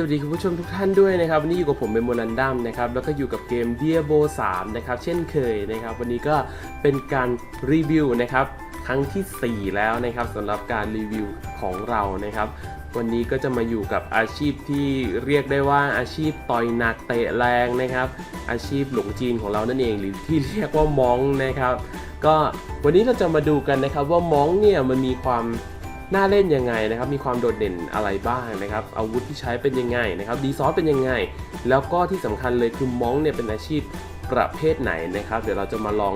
สวัสดีคุณผู้ชมทุกท่านด้วยนะครับวันนี้อยู่กับผมเป็นโมนันดัมนะครับแล้วก็อยู่กับเกม d i a b o 3นะครับเช่นเคยนะครับ วันนี้ก็เป็นการรีวิวนะครับครั้งทีสี่ 4 แล้วนะครับสำหรับการรีวิวของเรานะครับ วันนี้ก็จะมาอยู่กับอาชีพที่เรียกได้ว่าอาชีพต่อยหนักเตะแรงนะครับ อาชีพหลงจีนของเรานั่นเองหรือที่เรียกว่ามองนะครับ ก็วันนี้เราจะมาดูกันนะครับว่ามองเนี่ยมันมีความ น่าเล่นยังไงนะครับมีความโดดเด่นอะไรบ้างนะครับอาวุธที่ใช้เป็นยังไงนะครับดีซอสเป็นยังไง แล้วก็ที่สำคัญเลยคือมองเนี่ยเป็นอาชีพประเภทไหนนะครับเดี๋ยวเราจะมาลอง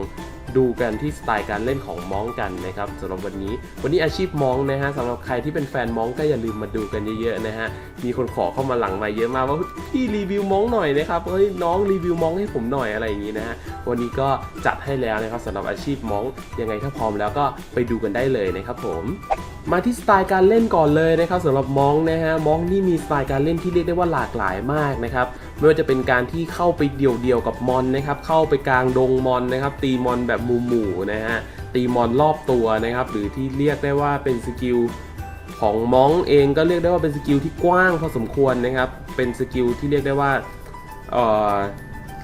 ดูกันที่สไตล์การเล่นของมองกันนะครับสำหรับวันนี้ วันนี้อาชีพมองนะฮะสำหรับใครที่เป็นแฟนมองก็อย่าลืมมาดูกันเยอะๆนะฮะมีคนขอเข้ามาหลังมาเยอะมากว่าพี่รีวิวมองหน่อยนะครับเฮ้ยน้องรีวิวมองให้ผมหน่อยอะไรอย่างนี้นะฮะวันนี้ก็จัด ให้แล้วนะครับสำหรับอาชีพมองยังไงถ้าพร้อมแล้วก็ไปดูกันได้เลยนะครับผมมาที่สไตล์การเล่นก่อนเลยนะครับสำหรับมองนะฮะมองนี่มีสไตล์การเล่นที่เรียกได้ว่าหลากหลายมากนะครับไม่ว่าจะเป็นการที่เข้าไปเดี่ยวๆกับมอนนะครับเข้าไปกลางดงมอนนะครับตีมอนแบบหมู่ๆนะฮะตีมอนรอบตัวนะครับหรือที่เรียกได้ว่าเป็นสกิลของมองเองก็เรียกได้ว่าเป็นสกิลที่กว้างพอสมควรนะครับเป็นสกิลที่เรียกได้ว่า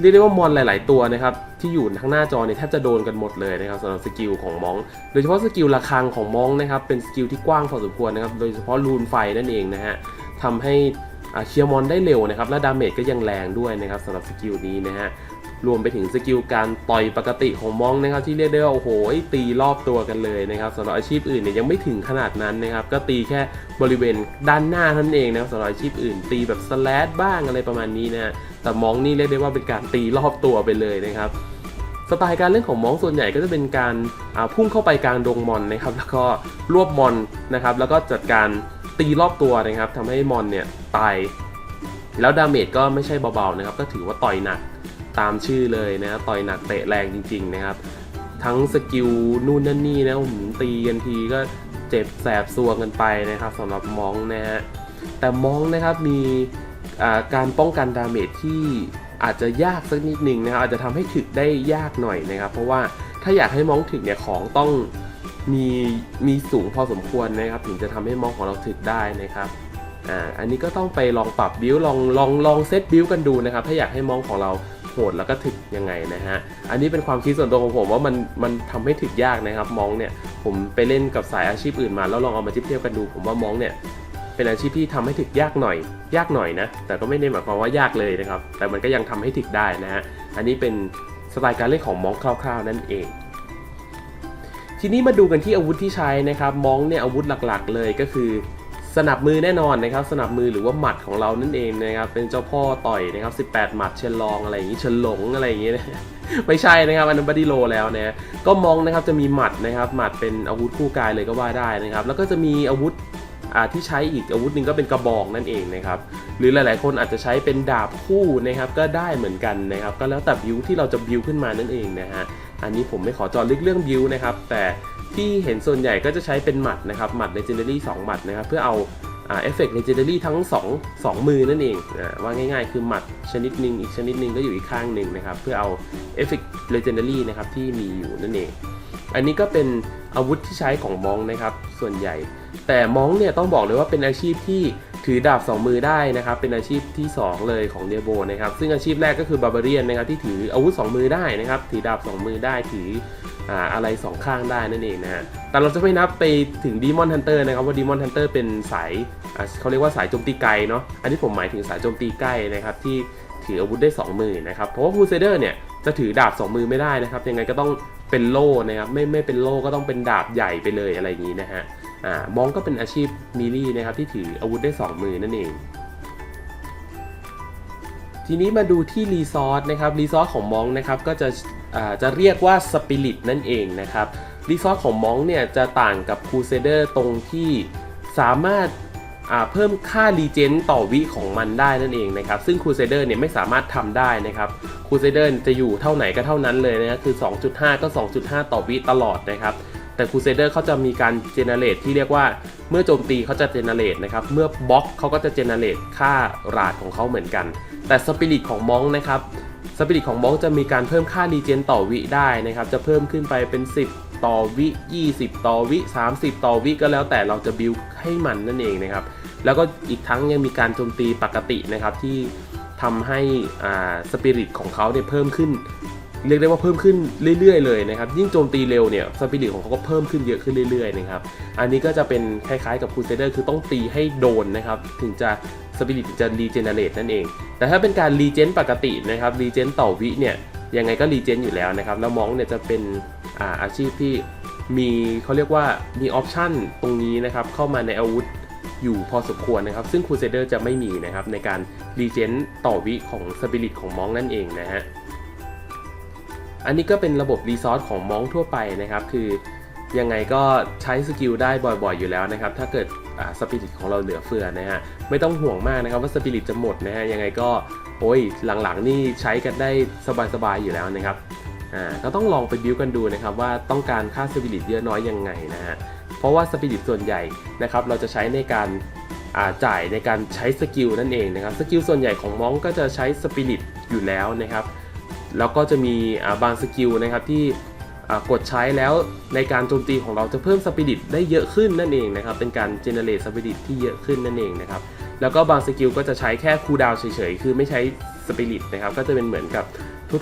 เรียกได้ว่ามอนหลาย ๆ ตัวนะครับที่อยู่ทั้งหน้าจอเนี่ยแทบจะโดนกันหมดเลยนะครับสำหรับสกิลของมอง โดยเฉพาะสกิลระฆังของมองนะครับเป็นสกิลที่กว้างพอสมควรนะครับโดยเฉพาะรูนไฟนั่นเองนะฮะทำให้เคลียร์มอนได้เร็วนะครับและดาเมจก็ยังแรงด้วยนะครับสำหรับสกิลนี้นะฮะรวมไปถึงสกิลการต่อยปกติของมองนะครับที่เรียกได้ว่าโอ้โหตีรอบตัวกันเลยนะครับสำหรับอาชีพอื่นเนี่ยยังไม่ถึงขนาดนั้นนะครับก็ตีแค่บริเวณด้านหน้าท่านั้นเองนะครับสำหรับอาชีพอื่น ตีแบบสแลดบ้างอะไรประมาณนี้นะฮะ แต่มองนี่เรียกได้ว่าเป็นการตีรอบตัวไปเลยนะครับสไตล์การเล่นของมองส่วนใหญ่ก็จะเป็นการาพุ่งเข้าไปกลางดงมอนนะครับแล้วก็รวบมอนนะครับแล้วก็จัดการตีรอบตัวนะครับทำให้มอนเนี่ยตายแล้วดาเมจก็ไม่ใช่เบาๆนะครับก็ถือว่าต่อยหนักตามชื่อเลยนะต่อยหนักเตะแรงจริงๆนะครับทั้งสกิลนู่นนั่นนี่นะผมตีกันทีก็เจ็บแสบซวงกันไปนะครับสำหรับมองนะฮะแต่มองนะครับมี การป้องกันดาเมจที่อาจจะยากสักนิดหนึ่งนะครับอาจจะทำให้ถึกได้ยากหน่อยนะครับ เพราะว่าถ้าอยากให้มองถึกเนี่ยของต้องมีมีสูงพอสมควรนะครับ ถึงจะทำให้มองของเราถึกได้นะครับอ่าอันนี้ก็ต้องไปลองปรับบิวลองลองลองเซตบิวกันดูนะครับ ถ้าอยากให้มองของเราโหดแล้วก็ถึกยังไงนะฮะอันนี้เป็นความคิดส่วนตัวของผมว่ามันมันทำให้ถึกยากนะครับมองเนี่ยผมไปเล่นกับสายอาชีพอื่นมา แล้วลองเอามาเทียบเทียบกันดู ผมว่ามองเนี่ย เป็นอาชีพที่ทำให้ถึกยากหน่อย ยากหน่อยนะ แต่ก็ไม่ได้หมายความว่ายากเลยนะครับ แต่มันก็ยังทำให้ถึกได้นะฮะ อันนี้เป็นสไตล์การเล่นของมองคร่าวๆ นั่นเอง ทีนี้มาดูกันที่อาวุธที่ใช้นะครับ มองเนี่ยอาวุธหลักๆ เลยก็คือ สนับมือแน่นอนนะครับ สนับมือหรือว่าหมัดของเรานั่นเองนะครับ เป็นเจ้าพ่อต่อยนะครับ 18 หมัดเชนลองอะไรอย่างนี้เชนหลงอะไรอย่างนี้นะไม่ใช่นะครับอันนั้นบัดดี้โลแล้วนะก็มองนะครับจะมีหมัดนะครับหมัดเป็นอาวุธคู่กายเลยก็ว่าได้นะครับ แล้วก็จะมีอาวุธ ที่ใช้อีกอาวุธหนึ่งก็เป็นกระบอกนั่นเองนะครับหรือหลาย ๆ คนอาจจะใช้เป็นดาบคู่นะครับก็ได้เหมือนกันนะครับก็แล้วแต่บิวที่เราจะบิวขึ้นมานั่นเองนะฮะอันนี้ผมไม่ขอเจอลึกเรื่องบิวนะครับแต่ที่เห็นส่วนใหญ่ก็จะใช้เป็นหมัดนะครับหมัด legendary 2หมัดนะครับเพื่อเอาเอฟเฟกต์ legendary ทั้ง2 2 มือนั่นเองว่าง่ายๆ คือหมัดชนิดหนึ่งอีกชนิดหนึ่งก็อยู่อีกข้างหนึ่งนะครับเพื่อเอาเอฟเฟกต์ legendary นะครับที่มีอยู่นั่นเอง อันนี้ก็เป็นอาวุธที่ใช้ของมองนะครับ ส่วนใหญ่ แต่มองเนี่ยต้องบอกเลยว่าเป็นอาชีพที่ถือดาบ2มือได้นะครับ เป็นอาชีพที่ 2 เลยของเดโบนะครับ ซึ่งอาชีพแรกก็คือบาบาเรียนนะครับที่ถืออาวุธ2มือได้นะครับ ถือดาบ2มือได้ถืออ่าอะไรสองข้างได้นั่นเองนะฮะ แต่เราจะไม่นับไปถึงดีมอนฮันเตอร์นะครับว่าดีมอนฮันเตอร์เป็นสายอ่าเขาเรียกว่าสายโจมตีไกลเนาะ อันนี้ผมหมายถึงสายโจมตีใกล้นะครับที่ถืออาวุธได้ 2 มือนะครับ เพราะว่าคูเซเดอร์เนี่ยจะถือดาบ 2 มือไม่ได้นะครับ ยังไงก็ต้อง เป็นโล่นะครับไม่ไม่เป็นโล่ก็ต้องเป็นดาบใหญ่ไปเลยอะไรอย่างนี้นะฮะอ่ามองก็เป็นอาชีพมีลี่นะครับที่ถืออาวุธได้ 2 มือนั่นเอง ทีนี้มาดูที่รีซอสนะครับรีซอสของมองนะครับก็จะอ่าจะเรียกว่าสปิริตนั่นเองนะครับรีซอสของมองเนี่ยจะต่างกับครูเซเดอร์ตรงที่สามารถ เพิ่มค่ารีเจนต่อวิของมันได้นั่นเองนะครับซึ่งคูเซเดอร์เนี่ยไม่สามารถทำได้นะครับคูเซเดอร์จะอยู่เท่าไหนก็เท่านั้นเลยนะคือ 2.5 ก็ 2.5 ต่อวิตลอดนะครับแต่คูเซเดอร์เขาจะมีการเจเนเรตที่เรียกว่าเมื่อโจมตีเขาจะเจเนเรตนะครับเมื่อบล็อกเขาก็จะเจเนเรตค่าราดของเขาเหมือนกัน แต่สปิริตของมองนะครับสปิริตของมองจะมีการเพิ่มค่ารีเจนต่อวิได้นะครับจะเพิ่มขึ้นไปเป็น 10 10 ต่อวิ 20 ต่อวิ 30 ต่อวิก็แล้วแต่เราจะบิวให้มันนั่นเองนะครับ แล้วก็อีกทั้งยังมีการโจมตีปกตินะครับที่ทำให้สปิริตของเขาเนี่ยเพิ่มขึ้น เรียกได้ว่าเพิ่มขึ้นเรื่อยๆเลยนะครับยิ่งโจมตีเร็วเนี่ยสปิริตของเขาก็เพิ่มขึ้นเยอะขึ้นเรื่อยๆนะครับอันนี้ก็จะเป็นคล้ายๆกับคูเซเดอร์คือต้องตีให้โดนนะครับถึงจะสปิริตจะรีเจเนเรตนั่นเอง แต่ถ้าเป็นการรีเจนปกตินะครับรีเจนต่อวิเนี่ย ยังไงก็รีเจนอยู่แล้วนะครับ แล้วมองเนี่ยจะเป็นอาอาชีพที่มีเขาเรียกว่ามีออปชันตรงนี้นะครับ เข้ามาในอาวุธอยู่พอสมควรนะครับ ซึ่งคูเซเดอร์จะไม่มีนะครับ ในการรีเจนต่อวิของสปิริตของมองนั่นเองนะฮะอันนี้ก็เป็นระบบรีซอสของมองทั่วไปนะครับ คือยังไงก็ใช้สกิลได้บ่อยๆอยู่แล้วนะครับ ถ้าเกิดสปิริตของเราเหลือเฟือนะฮะ ไม่ต้องห่วงมากนะครับว่าสปิริตจะหมดนะฮะ ยังไงก็ โอ้ยหลังๆนี่ใช้กันได้สบายๆอยู่แล้วนะครับอ่าก็ต้องลองไปบิวกันดูนะครับว่าต้องการค่าสปิริตเยอะน้อยยังไงนะฮะเพราะว่าสปิริตส่วนใหญ่นะครับเราจะใช้ในการอ่าจ่ายในการใช้สกิลนั่นเองนะครับสกิลส่วนใหญ่ของมองก็จะใช้สปิริตอยู่แล้วนะครับแล้วก็จะมีบางสกิลนะครับที่อ่ากดใช้แล้วในการโจมตีของเราจะเพิ่มสปิริตได้เยอะขึ้นนั่นเองนะครับเป็นการเจเนเรตสปิริตที่เยอะขึ้นนั่นเองนะครับ แล้วก็บางสกิลก็จะใช้แค่คูลดาวเฉยๆ คือไม่ใช้สปิริตนะครับ ก็จะเป็นเหมือนกับ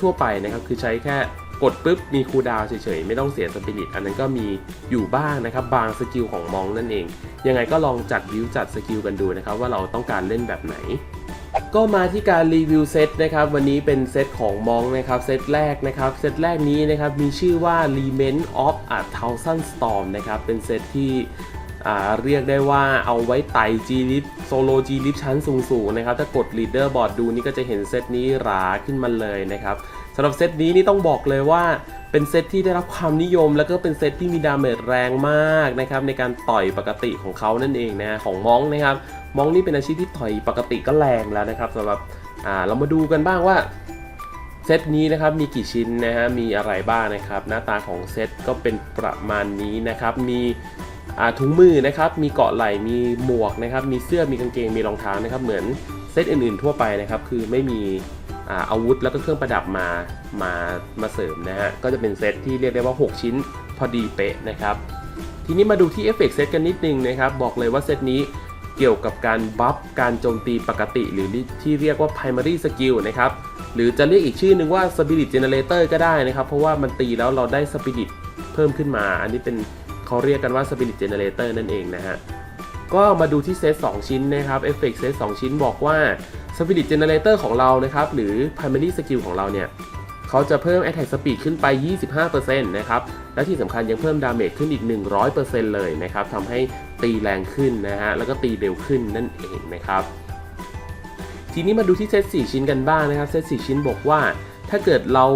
ทั่วๆไปนะครับ คือใช้แค่กดปุ๊บมีคูลดาวเฉยๆ ไม่ต้องเสียสปิริตอันนั้นก็มีอยู่บ้างนะครับ บางสกิลของมองนั่นเอง ยังไงก็ลองจัดวิวจัดสกิลกันดูนะครับ ว่าเราต้องการเล่นแบบไหนก็มาที่การรีวิวเซตนะครับวันนี้เป็นเซตของมองนะครับเซตแรกนะครับเซตแรกนี้นะครับมีชื่อว่า Lament of a Thousand Storm นะครับเป็นเซตที่ เรียกได้ว่าเอาไว้ไต่ G l i f โซโล G l i f ชั้นสูงๆนะครับถ้ากด Leader Board ดูนี่ก็จะเห็นเซตนี้หราขึ้นมาเลยนะครับสำหรับเซตนี้นี่ต้องบอกเลยว่าเป็นเซตที่ได้รับความนิยม แล้วก็เป็นเซตที่มีดาเมจแรงมากนะครับในการต่อยปกติของเขานั่นเองนะของมองนะครับมองนี่เป็นอาชีพที่ต่อยปกติก็แรงแล้วนะครับสำหรับอ่าเรามาดูกันบ้างว่าเซตนี้นะครับมีกี่ชิ้นนะฮะมีอะไรบ้างนะครับ หน้าตาของเซตก็เป็นประมาณนี้นะครับมี ถุงมือนะครับ มีเกาะไหล่ มีหมวกนะครับ มีเสื้อ มีกางเกง มีรองเท้านะครับ เหมือนเซตอื่นๆทั่วไปนะครับ คือไม่มีอาวุธแล้วก็เครื่องประดับมา มา มาเสริมนะฮะ ก็จะเป็นเซตที่เรียกได้ว่า 6 ชิ้นพอดีเป๊ะนะครับ ทีนี้มาดูที่เอฟเฟกต์เซตกันนิดนึงนะครับ บอกเลยว่าเซตนี้เกี่ยวกับการบัฟการโจมตีปกติ หรือที่เรียกว่า primary skill นะครับ หรือจะเรียกอีกชื่อนึงว่า spirit generator ก็ได้นะครับ เพราะว่ามันตีแล้วเราได้ spirit เพิ่มขึ้นมา อันนี้เป็น เขาเรียกกันว่า spirit generator นั่นเองนะฮะ ก็มาดูที่เซต2ชิ้นนะครับเอฟเฟกต์เซต2ชิ้นบอกว่า Spirit Generator ของเรานะครับ หรือ Primary Skill ของเราเนี่ยเขาจะเพิ่ม Attack Speed ขึ้นไป 25%นะครับ และที่สำคัญยังเพิ่มดาเมจขึ้นอีก 100%เลยนะครับทำให้ตีแรงขึ้นนะฮะ แล้วก็ตีเร็วขึ้นนั่นเองนะครับ ทีนี้มาดูที่เซต4ชิ้นกันบ้างนะครับ เซต4ชิ้นบอกว่า ถ้าเกิดเรา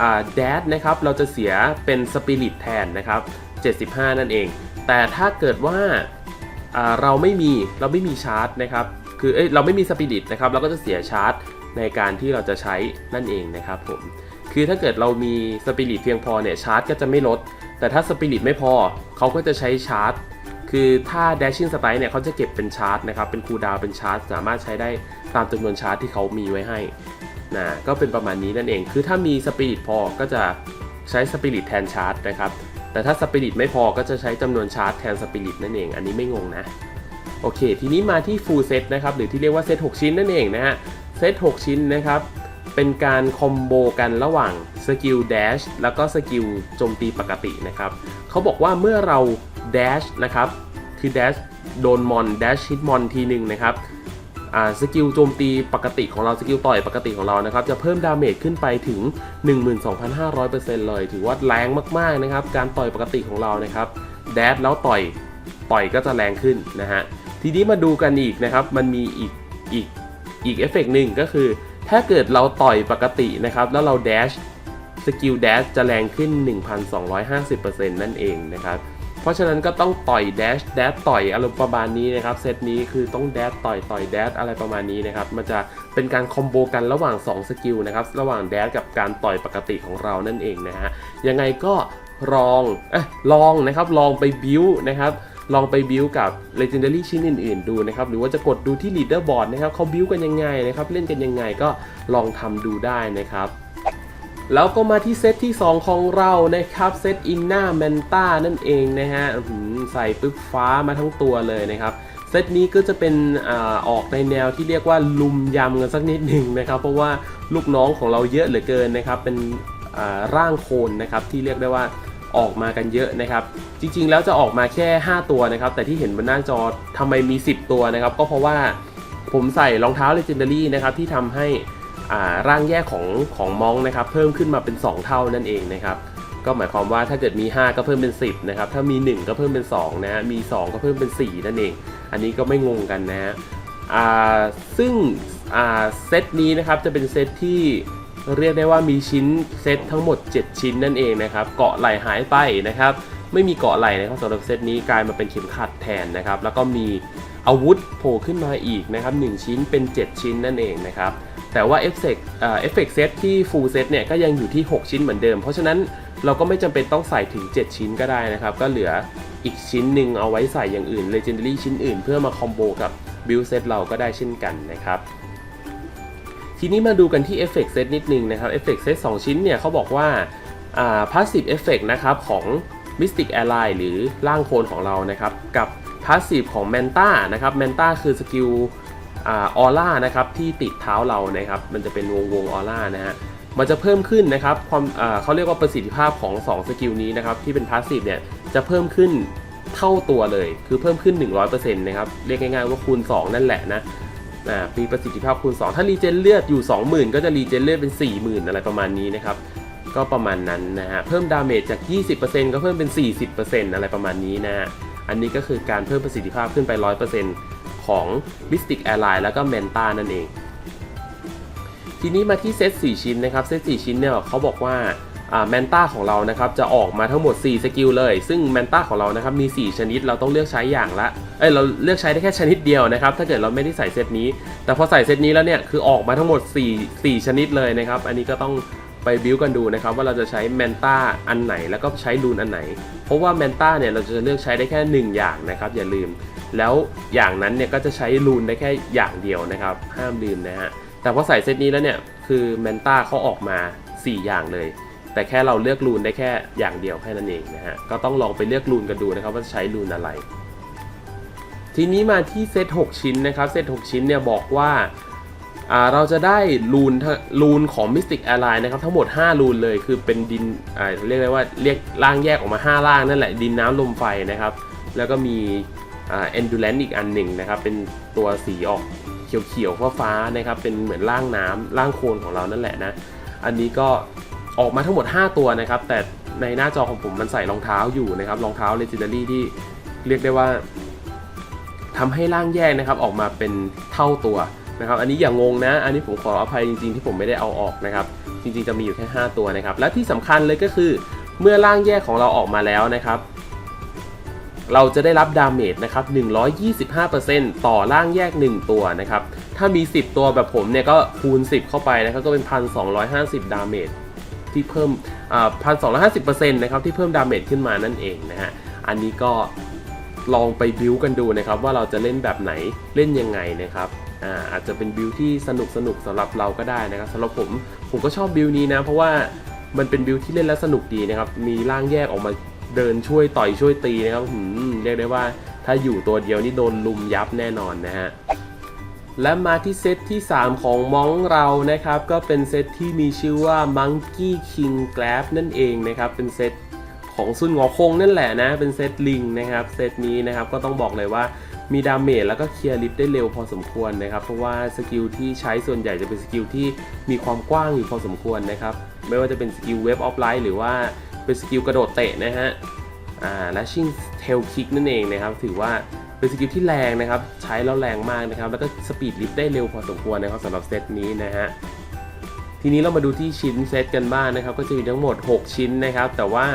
อ่าแดดนะครับ เราจะเสียเป็นสปิริตแทนนะครับ 75 นั่นเอง แต่ถ้าเกิดว่าาเราไม่มีเราไม่มีชาร์จนะครับคือเอ้ยเราไม่มีสปิริตนะครับเราก็จะเสียชาร์จในการที่เราจะใช้นั่นเองนะครับผมคือถ้าเกิดเรามีสปิริตเพียงพอเนี่ยชาร์จก็จะไม่ลด แต่ถ้าสปิริตไม่พอเขาก็จะใช้ชาร์จ คือถ้า dashing strike เนี่ยเขาจะเก็บเป็นชาร์จนะครับเป็นคูลดาวเป็นชาร์จ สามารถใช้ได้ตามจำนวนชาร์จที่เขามีไว้ให้นะก็เป็นประมาณนี้นั่นเอง คือถ้ามีสปิริตพอก็จะใช้สปิริตแทนชาร์จนะครับ แต่ถ้าสปิริตไม่พอก็จะใช้จำนวนชาร์จแทนสปิริตนั่นเอง อันนี้ไม่งงนะ โอเค ทีนี้มาที่ full set นะครับ หรือที่เรียกว่าเซต6 ชิ้นนั่นเองนะฮะ เซต6 ชิ้นนะครับ เป็นการคอมโบกันระหว่างสกิล dash แล้วก็สกิลโจมตีปกตินะครับ เขาบอกว่าเมื่อเรา dash นะครับ คือ dash โดนมอน dash ฮิตมอนทีหนึ่งนะครับ สกิลโจมตีปกติของเราสกิลต่อยปกติของเรานะครับ จะเพิ่มดาเมจขึ้นไปถึง 12,500%เลย ถือว่าแรงมากๆนะครับ การต่อยปกติของเรานะครับ dash แล้วต่อยต่อยก็จะแรงขึ้นนะฮะทีนี้มาดูกันอีกนะครับ มันมีอีกอีกอีกเอฟเฟกหนึ่งก็คือ ถ้าเกิดเราต่อยปกตินะครับ แล้วเราแดชสกิลแดชจะแรงขึ้น 1,250%นั่นเองนะครับ เพราะฉะนั้นก็ต้องต่อยแดชแดชต่อยอารมณ์ประมาณนี้นะครับเซตนี้คือต้องแดชต่อยต่อยแดชอะไรประมาณนี้นะครับมันจะเป็นการคอมโบกันระหว่าง 2 สกิลนะครับระหว่างแดชกับการต่อยปกติของเรานั่นเองนะฮะยังไงก็ลองเอะลองนะครับลองไปบิวนะครับลองไปบิวกับ Legendary ชิ้นอื่นๆดูนะครับ หรือว่าจะกดดูที่ Leaderboard นะครับเขาบิวกันยังไงนะครับ เล่นกันยังไงก็ลองทำดูได้นะครับ แล้วก็มาที่เซตที่ 2 ของเรานะครับ เซตอินนาแมนต้านั่นเองนะฮะใส่ปึ๊บฟ้ามาทั้งตัวเลยนะครับ เซตนี้ก็จะเป็นอออกในแนวที่เรียกว่าลุมยำกันสักนิดหนึ่งนะครับ เพราะว่าลูกน้องของเราเยอะเหลือเกินนะครับ เป็นร่างโคนนะครับที่เรียกได้ว่าออกมากันเยอะนะครับ จริงๆแล้วจะออกมาแค่ 5 ตัวนะครับ แต่ที่เห็นบนหน้าจอทำไมมี 10 ตัวนะครับ ก็เพราะว่าผมใส่รองเท้า Legendary นะครับที่ทำให้ ร่างแยกของของมองนะครับเพิ่มขึ้นมาเป็น 2 เท่านั่นเองนะครับก็หมายความว่าถ้าเกิดมี 5 ก็เพิ่มเป็น 10นะครับถ้ามี 1 ก็เพิ่มเป็น2นะฮะมี 2 ก็เพิ่มเป็น 4 นั่นเอง อันนี้ก็ไม่งงกันนะฮะซึ่งเซตนี้นะครับจะเป็นเซตที่เรียกได้ว่ามีชิ้นเซตทั้งหมด 7 ชิ้นนั่นเองนะครับเกาะไหลหายไปนะครับ ไม่มีเกาะไหล่นะครับสำหรับเซตนี้กลายมาเป็นเข็มขัดแทนนะครับ แล้วก็มีอาวุธโผล่ขึ้นมาอีกนะครับ1ชิ้นเป็น 7 ชิ้นนั่นเองนะครับ แต่ว่าเอฟเฟกต์เอฟเฟกเซตที่ฟูลเซตเนี่ยก็ยังอยู่ที่ 6 ชิ้นเหมือนเดิม เพราะฉะนั้นเราก็ไม่จำเป็นต้องใส่ถึง 7 ชิ้นก็ได้นะครับ ก็เหลืออีกชิ้นหนึ่งเอาไว้ใส่อย่างอื่น Legendary ชิ้นอื่นเพื่อมาคอมโบกับบิลเซตเราก็ได้เช่นกันนะครับทีนี้มาดูกันที่เอฟเฟกต์เซตนิดนึงนะครับเอฟเฟกต์เซต2ชิ้นเนี่ยเขาบอกว่าพาสซีฟเอฟเฟกนะครับของ Mystic Ally หรือร่างโคลนของเรานะครับ กับพาสซีฟของ Manta นะครับ Manta คือสกิลออร่านะครับที่ติดเท้าเรานะครับ มันจะเป็นวงวงออร่านะฮะมันจะเพิ่มขึ้นนะครับความเขาเรียกว่าประสิทธิภาพของ 2 สกิลนี้นะครับที่เป็นพาสซีฟเนี่ยจะเพิ่มขึ้นเท่าตัวเลย คือเพิ่มขึ้น 100%นะครับเรียกง่ายๆว่าคูณ 2 นั่นแหละนะมีประสิทธิภาพคูณ 2 ถ้ารีเจนเลือดอยู่ 20,000 ก็จะรีเจนเลือดเป็น 40,000 อะไรประมาณนี้นะครับ ก็ประมาณนั้นนะฮะ เพิ่มดาเมจจาก 20%ก็เพิ่มเป็น 40%อะไรประมาณนี้นะฮะ อันนี้ก็คือการเพิ่มประสิทธิภาพขึ้นไป 100%ของ Mystic Ally แล้วก็ Manta นั่นเอง ทีนี้มาที่เซต 4 ชิ้นนะครับ เซต 4 ชิ้นเนี่ยเขาบอกว่าแมนต้าของเรานะครับจะออกมาทั้งหมด 4 สกิลเลย ซึ่งแมนต้าของเรานะครับมี 4 ชนิดเราต้องเลือกใช้อย่างละ เอ้ยเราเลือกใช้ได้แค่ชนิดเดียวนะครับ ถ้าเกิดเราไม่ได้ใส่เซตนี้ แต่พอใส่เซตนี้แล้วเนี่ยคือออกมาทั้งหมด 4 4 ชนิดเลยนะครับ อันนี้ก็ต้อง ไปบิวกันดูนะครับว่าเราจะใช้แมนต้าอันไหนแล้วก็ใช้รูนอันไหน เพราะว่าแมนต้าเนี่ยเราจะเลือกใช้ได้แค่ 1 อย่างนะครับอย่าลืม แล้วอย่างนั้นเนี่ยก็จะใช้รูนได้แค่อย่างเดียวนะครับห้ามลืมนะฮะแต่พอใส่เซตนี้แล้วเนี่ยคือแมนต้าเขาออกมา 4 อย่างเลย แต่แค่เราเลือกรูนได้แค่อย่างเดียวแค่นั้นเองนะฮะก็ต้องลองไปเลือกรูนกันดูนะครับว่าจะใช้รูนอะไร ทีนี้มาที่เซต6ชิ้นนะครับเซต6ชิ้นเนี่ยบอกว่า เราจะได้รูนรูนของ Mystic Ally นะครับทั้งหมด 5 รูนเลยคือเป็นดินอ่าเรียกได้ว่าเรียกร่างแยกออกมา5ร่างนั่นแหละดินน้ำลมไฟนะครับ แล้วก็มีอ่า Endurance อีกอันหนึ่งนะครับ เป็นตัวสีออกเขียวๆฟ้าๆนะครับ เป็นเหมือนร่างน้ำร่างโคลนของเรานั่นแหละนะ อันนี้ก็ออกมาทั้งหมด 5 ตัวนะครับ แต่ในหน้าจอของผมมันใส่รองเท้าอยู่นะครับรองเท้า Legendary ที่เรียกได้ว่าทำให้ร่างแยกนะครับออกมาเป็นเท่าตัว นะครับ อันนี้อย่างงงนะ อันนี้ผมขออภัยจริงๆ ที่ผมไม่ได้เอาออกนะครับ จริงๆจะมีอยู่แค่ 5 ตัวนะครับ และที่สำคัญเลยก็คือ เมื่อร่างแยกของเราออกมาแล้วนะครับ เราจะได้รับดาเมจนะครับ 125%ต่อร่างแยก 1 ตัวนะครับ ถ้ามี 10 ตัวแบบผมเนี่ยก็คูณ 10 เข้าไปนะครับ ก็เป็น 1,250 ดาเมจที่เพิ่มอ่า1,250%นะครับที่เพิ่มดาเมจขึ้นมานั่นเองนะฮะ อันนี้ก็ลองไปบิวกันดูนะครับว่าเราจะเล่นแบบไหนเล่นยังไงนะครับ อ่าอาจจะเป็นบิวที่สนุกสนุกสำหรับเราก็ได้นะครับสำหรับผมผมก็ชอบบิวนี้นะ เพราะว่ามันเป็นบิวที่เล่นแล้วสนุกดีนะครับมีร่างแยกออกมาเดินช่วยต่อยช่วยตีนะครับหืมเรียกได้ว่าถ้าอยู่ตัวเดียวนี่โดนลุมยับแน่นอนนะฮะและมาที่เซตที่ 3 ของมองเรานะครับ ก็เป็นเซตที่มีชื่อว่า Monkey King Grab นั่นเองนะครับ เป็นเซต ของซุนหงอคงนั่นแหละนะ เป็นเซตลิงนะครับเซตนี้นะครับก็ต้องบอกเลยว่ามีดาเมจแล้วก็เคลียร์ลิฟต์ได้เร็วพอสมควรนะครับ เพราะว่าสกิลที่ใช้ส่วนใหญ่จะเป็นสกิลที่มีความกว้างอยู่พอสมควรนะครับ ไม่ว่าจะเป็นสกิลเวฟออฟไลท์หรือว่าเป็นสกิลกระโดดเตะนะฮะอ่าและชิงเทลคิกนั่นเองนะครับ ถือว่าเป็นสกิลที่แรงนะครับ ใช้แล้วแรงมากนะครับ แล้วก็สปีดลิฟต์ได้เร็วพอสมควรนะครับสำหรับเซตนี้นะฮะ ทีนี้เรามาดูที่ชิ้นเซตกันบ้างนะครับ ก็จะมีทั้งหมด 6 ชิ้นนะครับ แต่ว่า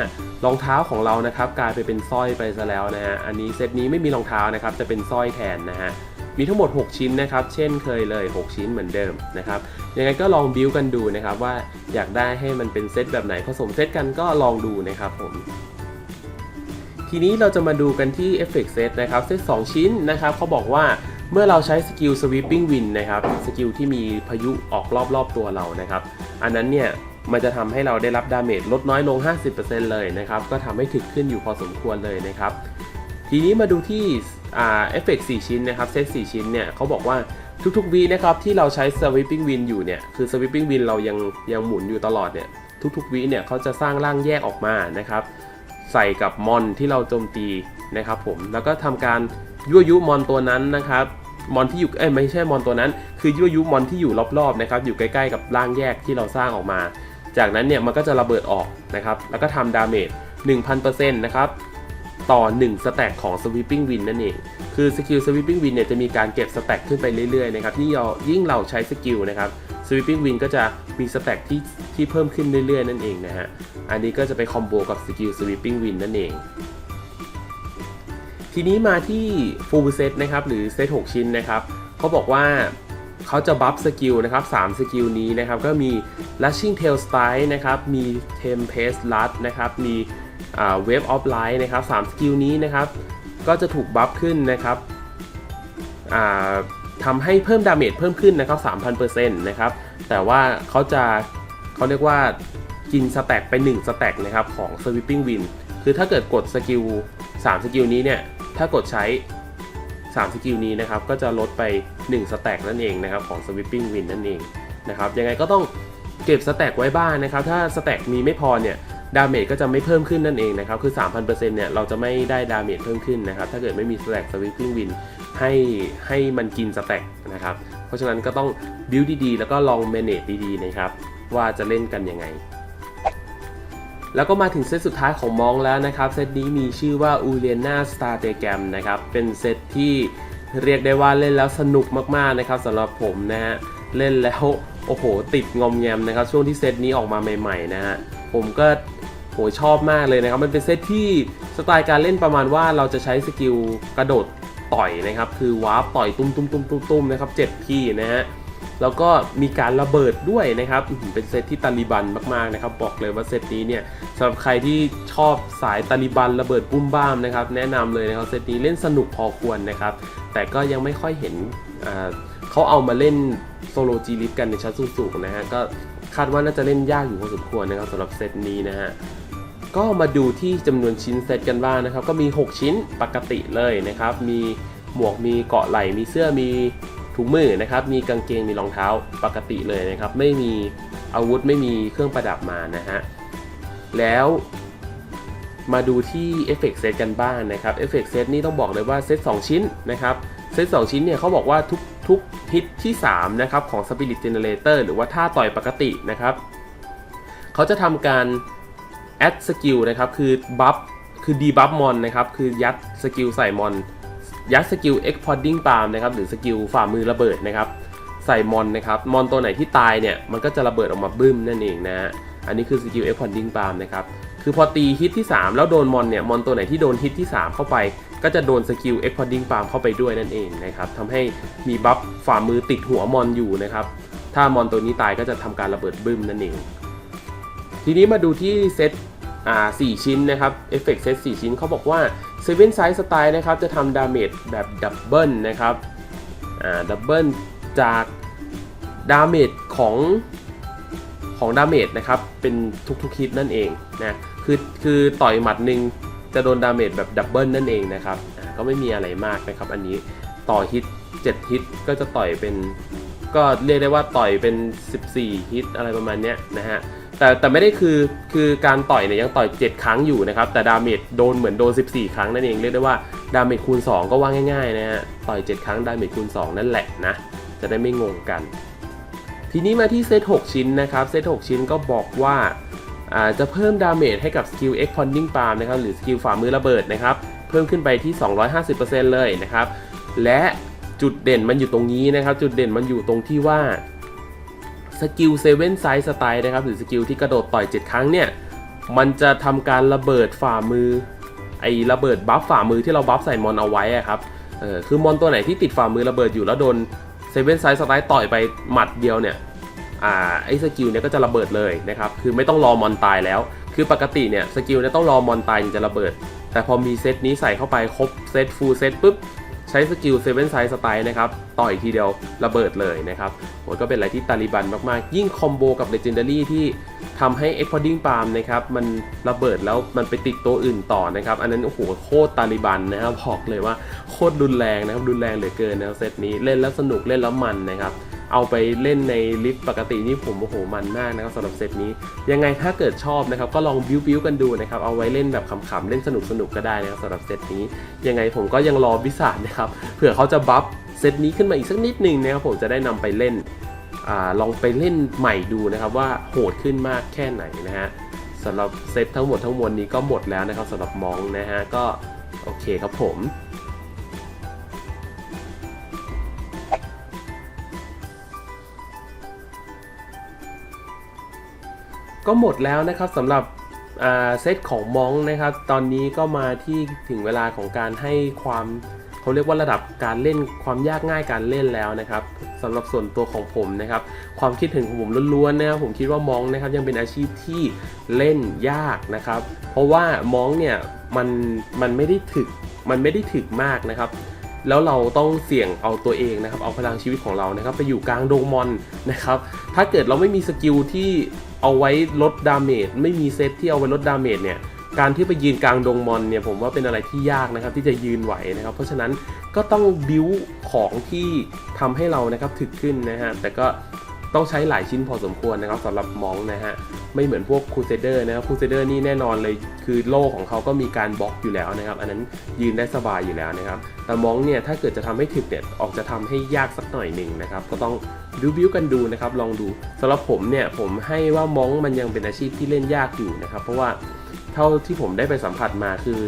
รองเท้าของเรานะครับกลายไปเป็นสร้อยไปซะแล้วนะฮะอันนี้เซตนี้ไม่มีรองเท้านะครับจะเป็นสร้อยแทนนะฮะมีทั้งหมด 6 ชิ้นนะครับ เช่นเคยเลย 6 ชิ้นเหมือนเดิมนะครับ ยังไงก็ลองบิวกันดูนะครับ ว่าอยากได้ให้มันเป็นเซตแบบไหนผสมเซตกันก็ลองดูนะครับผม ทีนี้เราจะมาดูกันที่ Effect Set นะครับ เซต 2 ชิ้นนะครับเขาบอกว่า เมื่อเราใช้สกิล Sweeping Wind นะครับสกิลที่มีพายุออกรอบๆตัวเรานะครับ อันนั้นเนี่ยมันจะทำให้เราได้รับดาเมจลดน้อยลง 50%เลยนะครับ ก็ทำให้ถึกขึ้นอยู่พอสมควรเลยนะครับ ทีนี้มาดูที่เอฟเฟกต์4ชิ้นนะครับ เซต4ชิ้นเนี่ยเขาบอกว่าทุกๆวีนะครับที่เราใช้ sweeping wind อยู่เนี่ย คือ sweeping wind เรายังยังหมุนอยู่ตลอดเนี่ย ทุกๆวีเนี่ยเขาจะสร้างร่างแยกออกมานะครับ ใส่กับมอนที่เราโจมตีนะครับผม แล้วก็ทำการยั่วยุมอนตัวนั้นนะครับ มอนที่อยู่เอ้ยไม่ใช่มอนตัวนั้น คือยั่วยุมอนที่อยู่รอบๆนะครับอยู่ใกล้ๆกับร่างแยกที่เราสร้างออกมา จากนั้นเนี่ยมันก็จะระเบิดออกนะครับแล้วก็ทำดาเมจ1,000%นะครับต่อ 1 สแต็กของ Sweeping Win นั่นเอง คือสกิล Sweeping Win เนี่ยจะมีการเก็บสแต็กขึ้นไปเรื่อยๆนะครับที่เรายิ่งเราใช้สกิลนะครับ Sweeping Win ก็จะมีสแต็กที่ที่เพิ่มขึ้นเรื่อยๆ นั่นเองนะฮะ อันนี้ก็จะไปคอมโบกับสกิล Sweeping Win นั่นเอง ทีนี้มาที่ Full Set นะครับหรือเซต6ชิ้นนะครับเขาบอกว่าเขาจะบัฟสกิลนะครับ3สกิลนี้นะครับก็มี Lashing Tail Strike นะครับมี Tempest Lust นะครับมี Wave of Light นะครับ3สกิลนี้นะครับก็จะถูกบัฟขึ้นนะครับทำให้เพิ่มดาเมจเพิ่มขึ้นนะครับ 3,000%นะครับแต่ว่าเขาจะเขาเรียกว่ากินสแต็กไป1สแต็กนะครับของ Sweeping Wind คือถ้าเกิดกดสกิล3สกิลนี้เนี่ย ถ้ากดใช้ 3 สกิลนี้นะครับ ก็จะลดไป 1 สแต็กนั่นเองนะครับของ Sweeping Win นั่นเองนะครับยังไงก็ต้องเก็บสแต็กไว้บ้างนะครับ ถ้าสแต็กมีไม่พอเนี่ยดาเมจก็จะไม่เพิ่มขึ้นนั่นเองนะครับ คือ 3,000%เนี่ยเราจะไม่ได้ดาเมจเพิ่มขึ้นนะครับ ถ้าเกิดไม่มีสแต็ก Sweeping Wind ให้ให้มันกินสแต็กนะครับ เพราะฉะนั้นก็ต้องบิวดีๆ แล้วก็ลองเมเนจดีๆนะครับ ว่าจะเล่นกันยังไง แล้วก็มาถึงเซตสุดท้ายของมองแล้วนะครับ เซตนี้มีชื่อว่า u l i a n a Star t e g a m นะครับ เป็นเซตที่เรียกได้ว่าเล่นแล้วสนุกมากๆนะครับสำหรับผมนะฮะ เล่นแล้วโอ้โห ติดงอมแงมนะครับ ช่วงที่เซตนี้ออกมาใหม่ๆนะฮะ ผมก็โหชอบมากเลยนะครับ มันเป็นเซตที่สไตล์การเล่นประมาณว่าเราจะใช้สกิลกระโดดต่อยนะครับ คือวาร์ปต่อยตุ้มตุ้มตุ้มตุ้มนะครับเจ็ดที่นะฮะ แล้วก็มีการระเบิดด้วยนะครับเป็นเซตที่ตาลิบันมากๆนะครับบอกเลยว่าเซตนี้เนี่ยสำหรับใครที่ชอบสายตาลิบันระเบิดปุ้มบ้ามนะครับแนะนำเลยนะครับเซตนี้เล่นสนุกพอควรนะครับแต่ก็ยังไม่ค่อยเห็นเขาเอามาเล่นโซโลจีลิฟกันในชั้นสูงๆนะฮะก็คาดว่าน่าจะเล่นยากอยู่พอสมควรนะครับสำหรับเซตนี้นะฮะก็มาดูที่จำนวนชิ้นเซตกันบ้างนะครับ ก็มี 6 ชิ้นปกติเลยนะครับ มีหมวกมีเกาะไหล่มีเสื้อมี ถุงมือนะครับ มีกางเกง มีรองเท้าปกติเลยนะครับ ไม่มีอาวุธ ไม่มีเครื่องประดับมานะฮะ แล้วมาดูที่เอฟเฟกเซตกันบ้างนะครับ เอฟเฟกเซตนี่ต้องบอกเลยว่าเซต2ชิ้นนะครับ เซต2ชิ้นเนี่ยเขาบอกว่าทุกทุกฮิตที่3นะครับของ Spirit Generator หรือว่าท่าต่อยปกตินะครับ เขาจะทำการแอดสกิลนะครับ คือบัฟ คือดีบัฟมอนนะครับ คือยัดสกิลใส่มอน ยัดสกิล e x p o d i n g Palm นะครับหรือสกิลฝ่ามือระเบิดนะครับใส่มอนนะครับมอนตัวไหนที่ตายเนี่ยมันก็จะระเบิดออกมาบึ้มนั่นเองนะอันนี้คือสกิล e x p o d i n g Palm นะครับคือพอตีฮิตที่ 3 แล้วโดนมอนเนี่ยมอนตัวไหนที่โดนฮิตที่ 3 เข้าไป ก็จะโดนสกิล e x p o d i n g Palm เข้าไปด้วยนั่นเองนะครับทำให้มีบัฟฝ่ามือติดหัวมอนอยู่นะครับถ้ามอนตัวนี้ตายก็จะทำการระเบิดบึ้มนั่นเองทีนี้มาดูที่เซต อ่า4ชิ้นนะครับเอฟเฟกต์เซต4ชิ้นเขาบอกว่าเซเว่นไซส์สไตล์นะครับจะทำดาเมจแบบดับเบิลนะครับอ่าดับเบิลจากดาเมจของของดาเมจนะครับ เป็นทุกๆฮิตนั่นเองนะคือคือต่อยหมัดหนึ่งจะโดนดาเมจแบบดับเบิลนั่นเองนะครับก็ไม่มีอะไรมากนะครับ อันนี้ต่อฮิต7ฮิตก็จะต่อยเป็น ก็เรียกได้ว่าต่อยเป็น 14 ฮิตอะไรประมาณเนี้ยนะฮะ แต่แต่ไม่ได้คือคือการต่อยเนี่ยยังต่อย 7 ครั้งอยู่นะครับ แต่ดาเมจโดนเหมือนโดน 14 ครั้งนั่นเองเรียกได้ว่าดาเมจคูณ 2 ก็ว่าง่ายๆนะฮะต่อย 7 ครั้งดาเมจคูณ 2 นั่นแหละนะ จะได้ไม่งงกัน ทีนี้มาที่เซต6ชิ้นนะครับเซต6ชิ้นก็บอกว่าจะเพิ่มดาเมจให้กับสกิล X Ponding Palm นะครับหรือสกิลฝ่ามือระเบิดนะครับเพิ่มขึ้นไปที่ 250%เลยนะครับและจุดเด่นมันอยู่ตรงนี้นะครับ จุดเด่นมันอยู่ตรงที่ว่า สกิลเซเว่นไซส์สไตล์นะครับ หรือสกิลที่กระโดดต่อย 7 ครั้งเนี่ย มันจะทำการระเบิดฝ่ามือ ไอ้ระเบิดบัฟฝ่ามือที่เราบัฟใส่มอนเอาไว้ครับเออคือมอนตัวไหนที่ติดฝ่ามือระเบิดอยู่แล้วโดนเซเว่นไซส์สไตล์ต่อยไปหมัดเดียวเนี่ยอ่าไอ้สกิลเนี่ยก็จะระเบิดเลยนะครับ คือไม่ต้องรอมอนตายแล้ว คือปกติเนี่ยสกิลเนี่ยต้องรอมอนตายถึงจะระเบิด แต่พอมีเซตนี้ใส่เข้าไปครบเซตฟูลเซตปุ๊บ ใช้สกิลเซเว่นไซส์สไตล์นะครับ ต่อยทีเดียวระเบิดเลยนะครับโหก็เป็นอะไรที่ตาลิบันมากๆ ยิ่งคอมโบกับเลเจนดารี่ที่ทำให้ e x p o d i n g Palm นะครับมันระเบิดแล้วมันไปติดตัวอื่นต่อนะครับ อันนั้นโอ้โหโคตรตาลิบันนะครับบอกเลยว่าโคตรรุนแรงนะครับรุนแรงเหลือเกินนะเซตนี้เล่นแล้วสนุกเล่นแล้วมันนะครับ เอาไปเล่นในลิฟต์ปกตินี่ผมโอ้โหมันมากนะครับสำหรับเซตนี้ ยังไงถ้าเกิดชอบนะครับก็ลองบิวบิวกันดูนะครับเอาไว้เล่นแบบขำๆเล่นสนุกสนุกๆก็ได้นะครับสำหรับเซตนี้ ยังไงผมก็ยังรอวิสานะครับเผื่อเขาจะบัฟเซตนี้ขึ้นมาอีกสักนิดหนึ่งนะครับผมจะได้นำไปเล่นอลองไปเล่นใหม่ดูนะครับว่าโหดขึ้นมากแค่ไหนนะฮะสำหรับเซตทั้งหมดทั้งมวลนี้ก็หมดแล้วนะครับสำหรับมองนะฮะก็โอเคครับผม ก็หมดแล้วนะครับสำหรับเซตของมองนะครับ ตอนนี้ก็มาที่ถึงเวลาของการให้ความเขาเรียกว่าระดับการเล่นความยากง่ายการเล่นแล้วนะครับสำหรับส่วนตัวของผมนะครับ ความคิดเห็นของผมล้วนๆนะครับผมคิดว่ามองนะครับยังเป็นอาชีพที่เล่นยากนะครับ เพราะว่ามองเนี่ยมันมันไม่ได้ถึกมันไม่ได้ถึกมากนะครับแล้วเราต้องเสี่ยงเอาตัวเองนะครับ เอาพลังชีวิตของเรานะครับ ไปอยู่กลางโดมอนนะครับ ถ้าเกิดเราไม่มีสกิลที่ เอาไว้ลดดาเมจไม่มีเซตที่เอาไว้ลดดาเมจเนี่ยการที่ไปยืนกลางดงมอนเนี่ยผมว่าเป็นอะไรที่ยากนะครับที่จะยืนไหวนะครับ เพราะฉะนั้นก็ต้องบิวของที่ทำให้เรานะครับถึกขึ้นนะฮะแต่ก็ ต้องใช้หลายชิ้นพอสมควรนะครับสำหรับมองนะฮะไม่เหมือนพวกคูเซเดอร์นะครับคูเซเดอร์นี่แน่นอนเลยคือโล่ของเขาก็มีการบล็อกอยู่แล้วนะครับ อันนั้นยืนได้สบายอยู่แล้วนะครับ แต่มองเนี่ยถ้าเกิดจะทำให้ถึกเนี่ยออกจะทำให้ยากสักหน่อยหนึ่งนะครับ ก็ต้องดูบิวกันดูนะครับลองดูสำหรับผมเนี่ยผมให้ว่ามองมันยังเป็นอาชีพที่เล่นยากอยู่นะครับ เพราะว่าเท่าที่ผมได้ไปสัมผัสมาคือ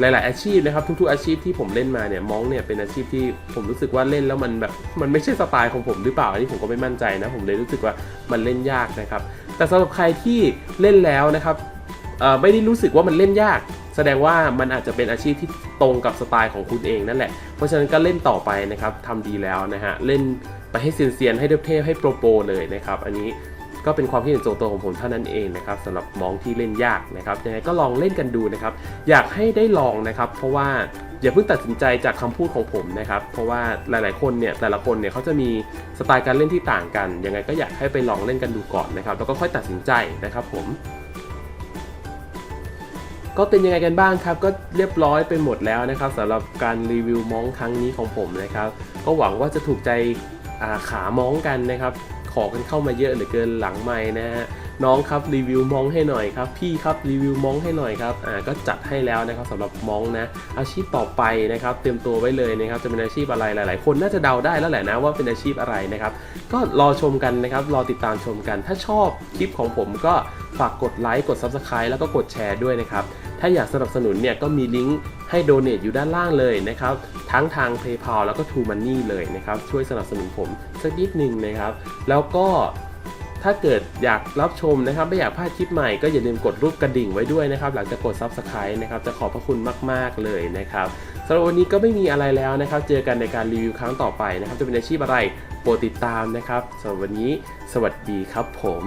หลาย ๆ อาชีพนะครับทุก ๆ อาชีพที่ผมเล่นมาเนี่ยมองเนี่ยเป็นอาชีพที่ผมรู้สึกว่าเล่นแล้วมันแบบมันไม่ใช่สไตล์ของผมหรือเปล่าอันนี้ผมก็ไม่มั่นใจนะผมเลยรู้สึกว่ามันเล่นยากนะครับแต่สำหรับใครที่เล่นแล้วนะครับไม่ได้รู้สึกว่ามันเล่นยาก แสดงว่ามันอาจจะเป็นอาชีพที่ตรงกับสไตล์ของคุณเองนั่นแหละ เพราะฉะนั้นก็เล่นต่อไปนะครับทำดีแล้วนะฮะเล่นไปให้เซียนๆให้เทพๆให้โปรโปรเลยนะครับอันนี้ ก็เป็นความคิดเห็นส่วนตัวของผมเท่านั้นเองนะครับสำหรับมองที่เล่นยากนะครับยังไงก็ลองเล่นกันดูนะครับ อยากให้ได้ลองนะครับ เพราะว่าอย่าเพิ่งตัดสินใจจากคำพูดของผมนะครับ เพราะว่าหลาย ๆ คนเนี่ยแต่ละคนเนี่ยเขาจะมีสไตล์การเล่นที่ต่างกันยังไงก็อยากให้ไปลองเล่นกันดูก่อนนะครับแล้วก็ค่อยตัดสินใจนะครับผมก็เป็นยังไงกันบ้างครับ ก็เรียบร้อยไปหมดแล้วนะครับสำหรับการรีวิวมองครั้งนี้ของผมนะครับ ก็หวังว่าจะถูกใจาขามองกันนะครับ ขอกันเข้ามาเยอะเหลือเกินหลังไม่นะฮะน้องครับรีวิวมองให้หน่อยครับ พี่ครับรีวิวมองให้หน่อยครับอ่าก็จัดให้แล้วนะครับสำหรับมองนะ อาชีพต่อไปนะครับ เตรียมตัวไว้เลยนะครับจะเป็นอาชีพอะไรหลาย ๆ คนน่าจะเดาได้แล้วแหละนะว่าเป็นอาชีพอะไรนะครับ ก็รอชมกันนะครับรอติดตามชมกัน ถ้าชอบคลิปของผมก็ฝากกดไลค์กด Subscribe แล้วก็กดแชร์ด้วยนะครับถ้าอยากสนับสนุนเนี่ยก็มีลิงก์ ให้โดเน a t อยู่ด้านล่างเลยนะครับ ทั้งทาง PayPal แล้วก็ True Money เลยนะครับ ช่วยสนับสนุนผมสักนิดหนึ่งนะครับ แล้วก็ถ้าเกิดอยากรับชมนะครับ ไม่อยากพลาดคลิปใหม่ก็อย่าลืมกดรูปกระดิ่งไว้ด้วยนะครับ หลังจากกด Subscribe นะครับ จะขอบพระคุณมาก ๆ เลยนะครับสำหรับวันนี้ก็ไม่มีอะไรแล้วนะครับ เจอกันในการรีวิวครั้งต่อไปนะครับ จะเป็นอาชีพอะไรโปรดติดตามนะครับสำหรับวันนี้ สวัสดีครับผม